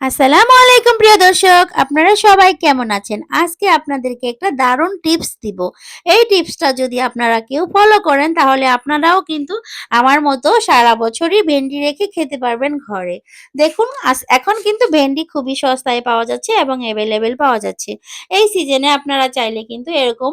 আসসালামু আলাইকুম, প্রিয় দর্শক। আপনারা সবাই কেমন আছেন? আজকে আপনাদেরকে একটা দারুণ টিপস দিব। এই টিপসটা যদি আপনারা কেউ ফলো করেন, তাহলে আপনারাও কিন্তু আমার মতো সারা বছরই ভেন্ডি রেখে খেতে পারবেন ঘরে। দেখুন এখন কিন্তু ভেন্ডি খুবই সস্তায় পাওয়া যাচ্ছে এবং অ্যাভেলেবেল পাওয়া যাচ্ছে। এই সিজনে আপনারা চাইলে কিন্তু এরকম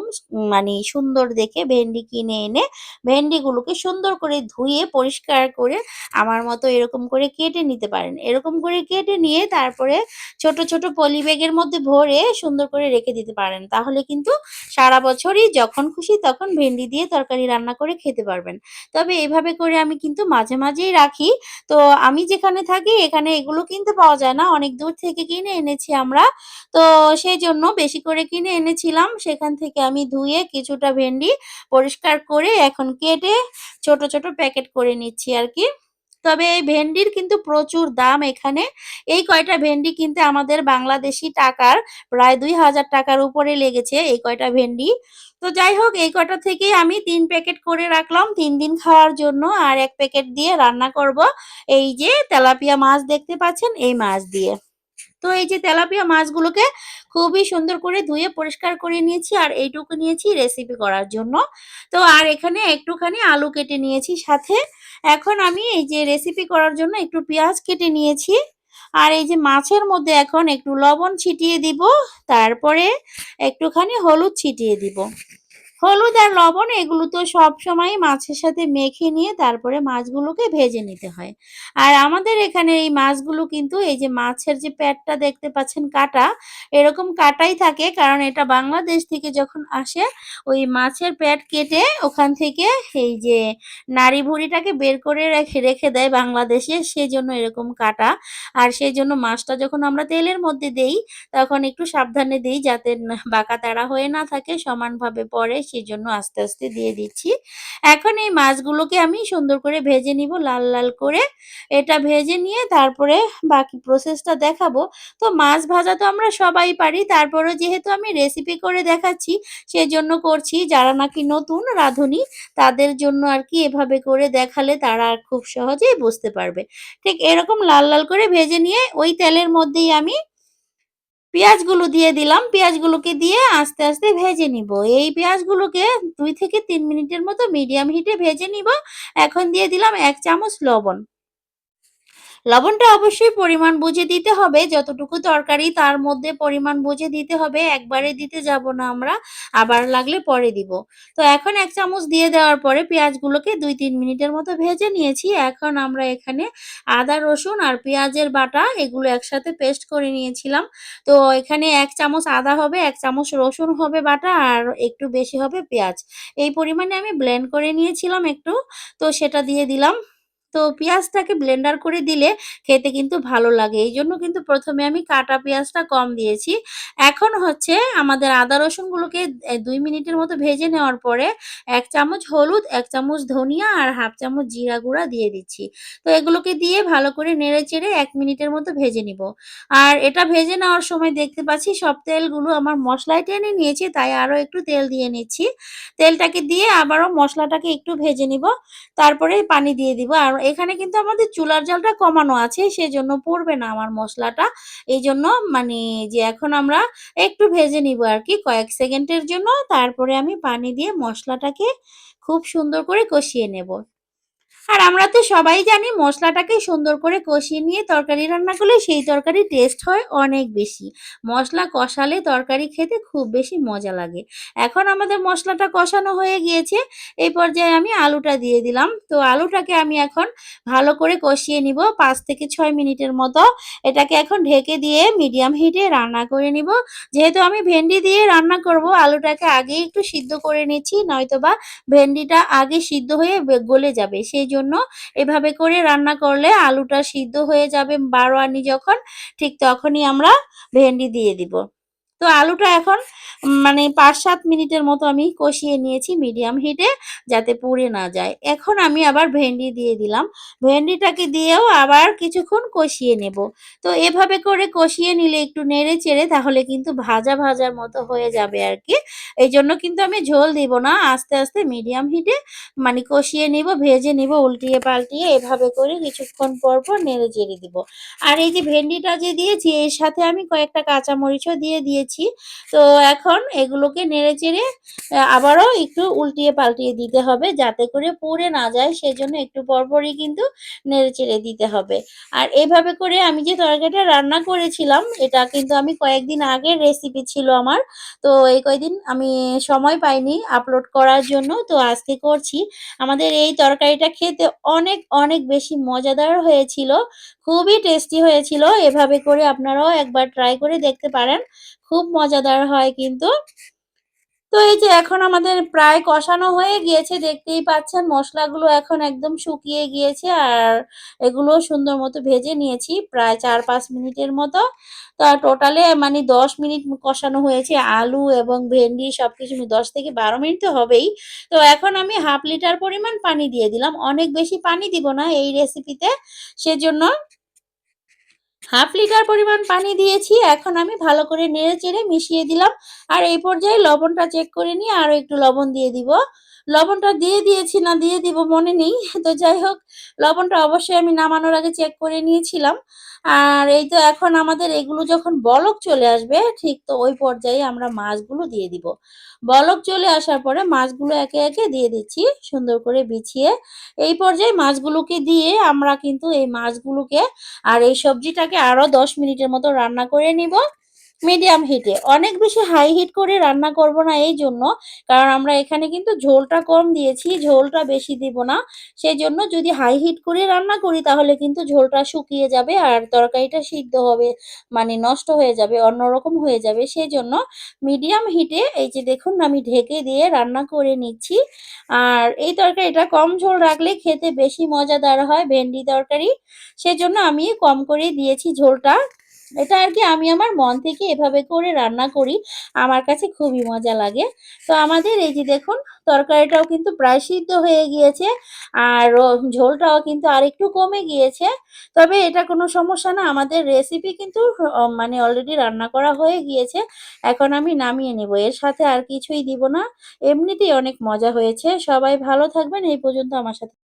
মানে সুন্দর দেখে ভেন্ডি কিনে এনে ভেন্ডিগুলোকে সুন্দর করে ধুয়ে, পরিষ্কার করে আমার মতো এরকম করে কেটে নিতে পারেন। এরকম করে কেটে নিয়ে তারপরে ছোট ছোট পলি ব্যাগের মধ্যে ভরে সুন্দর করে রেখে দিতে পারেন। তাহলে কিন্তু সারা বছরই যখন খুশি তখন ভেন্ডি দিয়ে তরকারি রান্না করে খেতে পারবেন। তবে এভাবে করে আমি কিন্তু মাঝে মাঝেই রাখি। তো আমি যেখানে থাকি এখানে এগুলো কিনতে পাওয়া যায় না। অনেক দূর থেকে কিনে এনেছি আমরা। তো সেই জন্য বেশি করে কিনে এনেছিলাম। সেখান থেকে আমি ধুয়ে কিছুটা ভেন্ডি পরিষ্কার করে এখন কেটে ছোট ছোট প্যাকেট করে নিচ্ছি আর কি। তবে এই ভেন্ডির কিন্তু প্রচুর দাম এখানে। এই কয়টা ভেন্ডি কিনতে আমাদের বাংলাদেশি টাকার প্রায় ২,০০০ টাকার উপরে লেগেছে এই কয়টা ভেন্ডি। তো যাই হোক এই কয়টা থেকেই আমি তিন প্যাকেট করে রাখলাম তিন দিন খাওয়ার জন্য। আর এক প্যাকেট দিয়ে রান্না করব এই যে তেলাপিয়া মাছ দেখতে পাচ্ছেন এই মাছ দিয়ে। তো এই যে তেলাপিয়া মাছগুলোকে খুবই সুন্দর করে ধুয়ে পরিষ্কার করে নিয়েছি আর এইটুকু নিয়েছি রেসিপি করার জন্য। তো আর এখানে একটুখানি আলু কেটে নিয়েছি সাথে। এখন আমি এই যে রেসিপি করার জন্য একটু পেঁয়াজ কেটে নিয়েছি। আর এই যে মাছের মধ্যে এখন একটু লবণ ছিটিয়ে দিব। তারপরে একটুখানি হলুদ ছিটিয়ে দিব। হলুদ আর লবণ এগুলো তো সবসময়ই মাছের সাথে মেখে নিয়ে তারপরে মাছগুলোকে ভেজে নিতে হয়। আর আমাদের এখানে এই মাছগুলো কিন্তু এই যে মাছের যে পেটটা দেখতে পাচ্ছেন কাটা, এরকম কাটাই থাকে কারণ এটা বাংলাদেশ থেকে যখন আসে ওই মাছের পেট কেটে ওখান থেকে এই যে নাড়ি ভুঁড়িটাকে বের করে রেখে রেখে দেয় বাংলাদেশে সেজন্য এরকম কাটা। আর সেই জন্য মাছটা যখন আমরা তেলের মধ্যে দেই তখন একটু সাবধানে দেই যাতে বাঁকা তেড়া হয়ে না থাকে সমানভাবে পড়ে সেজন্য আস্তে, আস্তে দিয়ে দিচ্ছি। এখন এই মাছগুলোকে আমি সুন্দর করে ভেজে নিব লাল, লাল করে। এটা ভেজে নিয়ে তারপরে বাকি প্রসেসটা দেখাবো। তো মাছ ভাজা তো আমরা সবাই পারি। তারপরে যেহেতু আমি রেসিপি করে দেখাচ্ছি সেজন্য করছি। যারা নাকি নতুন রাঁধুনি তাদের জন্য আর কি এভাবে করে দেখালে তারা আর খুব সহজেই বুঝতে পারবে। ঠিক এরকম লাল, লাল করে ভেজে নিয়ে ওই তেলের মধ্যেই আমি পেঁয়াজগুলো দিয়ে দিলাম। পেঁয়াজগুলোকে দিয়ে আস্তে, আস্তে ভেজে নিব। এই পেঁয়াজগুলোকে দুই থেকে তিন মিনিটের মতো মিডিয়াম হিটে ভেজে নিব। এখন দিয়ে দিলাম এক চামচ লবণ। লবণটা অবশ্যই পরিমাণ বুঝে দিতে হবে। যতটুকু তরকারি তার মধ্যে পরিমাণ বুঝে দিতে হবে। একবারে দিতে যাব না আমরা। আবার লাগলে পরে দিব। তো এখন এক চামচ দিয়ে দেওয়ার পরে পেঁয়াজগুলোকে ২-৩ মিনিটের মতো ভেজে নিয়েছি। এখন আমরা এখানে আদা, রসুন আর পেঁয়াজের বাটা এগুলো একসাথে পেস্ট করে নিয়েছিলাম। তো এখানে এক চামচ আদা হবে, এক চামচ রসুন হবে বাটা আর একটু বেশি হবে পেঁয়াজ। এই পরিমাণে আমি ব্লেন্ড করে নিয়েছিলাম একটু। তো সেটা দিয়ে দিলাম। তো পেঁয়াজটাকে ব্লেন্ডার করে দিলে খেতে কিন্তু ভালো লাগে। এই জন্য কিন্তু প্রথমে আমি কাটা পেঁয়াজটা কম দিয়েছি। এখন হচ্ছে আমাদের আদা রসুনগুলোকে দুই মিনিটের মতো ভেজে নেওয়ার পরে এক চামচ হলুদ, এক চামচ ধনিয়া আর 1/2 চামচ জিরা গুঁড়া দিয়ে দিচ্ছি। তো এগুলোকে দিয়ে ভালো করে নেড়ে চেড়ে এক মিনিটের মতো ভেজে নিব। আর এটা ভেজে নেওয়ার সময় দেখতে পাচ্ছি সব তেলগুলো আমার মসলায় টেনে নিয়েছে তাই আরও একটু তেল দিয়ে নিচ্ছি। তেলটাকে দিয়ে আবারও মশলাটাকে একটু ভেজে নিব। তারপরে পানি দিয়ে দিব। আর এখানে কিন্তু আমাদের চুলার জালটা কমানো আছে সেই জন্য পড়বে না আমার মশলাটা এই জন্য মানে যে এখন আমরা একটু ভেজে নিব আর কি কয়েক সেকেন্ডের জন্য। তারপরে আমি পানি দিয়ে মশলাটাকে খুব সুন্দর করে কষিয়ে নেব। আর আমরা তো সবাই জানি মশলাটাকে সুন্দর করে কষিয়ে নিয়ে তরকারি রান্না করলে সেই তরকারির টেস্ট হয় অনেক বেশি। মশলা কষালে তরকারি খেতে খুব বেশি মজা লাগে। এখন আমাদের মশলাটা কষানো হয়ে গিয়েছে। এই পর্যায়ে আমি আলুটা দিয়ে দিলাম। তো আলুটাকে আমি এখন ভালো করে কষিয়ে নিব পাঁচ থেকে ছয় মিনিটের মতো। এটাকে এখন ঢেকে দিয়ে মিডিয়াম হিটে রান্না করে নিব। যেহেতু আমি ভেন্ডি দিয়ে রান্না করব, আলুটাকে আগেই একটু সিদ্ধ করে নিচ্ছি নয়তো বা ভেন্ডিটা আগে সিদ্ধ হয়ে গলে যাবে। সেইজন্য এভাবে করে রান্না করলে আলুটা সিদ্ধ হয়ে যাবে বারোয়ানি যখন, ঠিক তখনই আমরা ভেন্ডি দিয়ে দিব। তো আলুটা এখন মানে ৫-৭ মিনিটের মতো আমি কষিয়ে নিয়েছি মিডিয়াম হিটে যাতে পুড়ে না যায়। এখন আমি আবার ভেন্ডি দিয়ে দিলাম। ভেন্ডিটাকে দিয়েও আবার কিছুক্ষণ কষিয়ে নেব। তো এভাবে করে কষিয়ে নিলে একটু নেড়ে চেড়ে তাহলে কিন্তু ভাজা ভাজার মতো হয়ে যাবে আর কি এই জন্য কিন্তু আমি ঝোল দিব না। আস্তে, আস্তে মিডিয়াম হিটে মানে কষিয়ে নিব, ভেজে নিব উল্টিয়ে পাল্টিয়ে এভাবে করে কিছুক্ষণ পর, পর নেড়ে চেড়ে দিব। আর এই যে ভেন্ডিটা যে দিয়েছি এর সাথে আমি কয়েকটা কাঁচামরিচও দিয়ে দিয়েছি। তো এখন এগুলোকে নেড়ে চেড়ে আবারও একটু উল্টিয়ে পাল্টিয়ে দিতে হবে যাতে করে পুড়ে না যায় সেজন্য একটু পরপরই কিন্তু নেড়ে চেড়ে দিতে হবে। আর এভাবে করে আমি যে তরকারিটা রান্না করেছিলাম এটা কিন্তু আমি কয়েকদিন আগের রেসিপি ছিল আমার। তো এই কয়দিন আমি সময় পাইনি আপলোড করার জন্য তো আজকে করছি। আমাদের এই তরকারিটা খেতে অনেক, অনেক বেশি মজাদার হয়েছিল। খুবই টেস্টি হয়েছিল। এভাবে করে আপনারাও একবার ট্রাই করে দেখতে পারেন। খুব মজাদার হয় কিন্তু। তো এই যে এখন আমাদের প্রায় কষানো হয়ে গিয়েছে, দেখতেই পাচ্ছেন মসলাগুলো এখন একদম শুকিয়ে গিয়েছে আর এগুলো সুন্দর মতো ভেজে নিয়েছি প্রায় ৪-৫ মিনিটের মতো। তো টোটালে মানে ১০ মিনিট কষানো হয়েছে, আলু এবং ভেন্ডি সবকিছু ১০ থেকে ১২ মিনিট তো হবেই। তো এখন আমি ১/২ লিটার পরিমাণ পানি দিয়ে দিলাম। অনেক বেশি পানি দিব না এই রেসিপিতে সেজন্য ১/২ লিটার পরিমাণ পানি দিয়েছি। এখন আমি ভালো করে নেড়ে চেড়ে মিশিয়ে দিলাম। আর এই পর্যায়ে লবণটা চেক করে নিয়ে আরও একটু লবণ দিয়ে দিব। লবণটা দিয়ে দিয়েছি না দিয়ে দিব মনে নেই। তো যাই হোক লবণটা অবশ্যই আমি নামানোর আগে চেক করে নিয়েছিলাম। আর এই তো এখন আমাদের এগুলো যখন বলক চলে আসবে ঠিক তো ওই পর্যায়ে আমরা মাছগুলো দিয়ে দিব। বলক চলে আসার পরে মাছগুলো একে, একে দিয়ে দিচ্ছি সুন্দর করে বিছিয়ে। এই পর্যায়ে মাছগুলোকে দিয়ে আমরা কিন্তু এই মাছগুলোকে আর এই সবজিটাকে আরও ১০ মিনিটের মতো রান্না করে নিব মিডিয়াম হিটে। অনেক বেশি হাই হিট করে রান্না করব না এই জন্য কারণ আমরা এখানে কিন্তু ঝোলটা কম দিয়েছি, ঝোলটা বেশি দিব না। সেই জন্য যদি হাই হিট করে রান্না করি তাহলে কিন্তু ঝোলটা শুকিয়ে যাবে আর তরকারিটা সিদ্ধ হবে মানে নষ্ট হয়ে যাবে, অন্যরকম হয়ে যাবে। সেই জন্য মিডিয়াম হিটে এই যে দেখুন আমি ঢেকে দিয়ে রান্না করে নিচ্ছি। আর এই তরকারিটা কম ঝোল রাখলে খেতে বেশি মজাদার হয় ভেন্ডি তরকারি। সেজন্য আমি কম করেই দিয়েছি ঝোলটা। এটা আর কি আমি আমার মন থেকে এভাবে করে রান্না করি। আমার কাছে খুবই মজা লাগে। তো আমাদের এই যে দেখুন, তরকারিটাও কিন্তু প্রায় সিদ্ধ হয়ে গিয়েছে। আর ঝোলটাও কিন্তু আরেকটু কমে গিয়েছে। তবে এটা কোনো সমস্যা না। আমাদের রেসিপি কিন্তু মানে অলরেডি রান্না করা হয়ে গিয়েছে। এখন আমি নামিয়ে নেব। এর সাথে আর কিছুই দিব না। এমনিতেই অনেক মজা হয়েছে। সবাই ভালো থাকবেন। এই পর্যন্ত আমার সাথে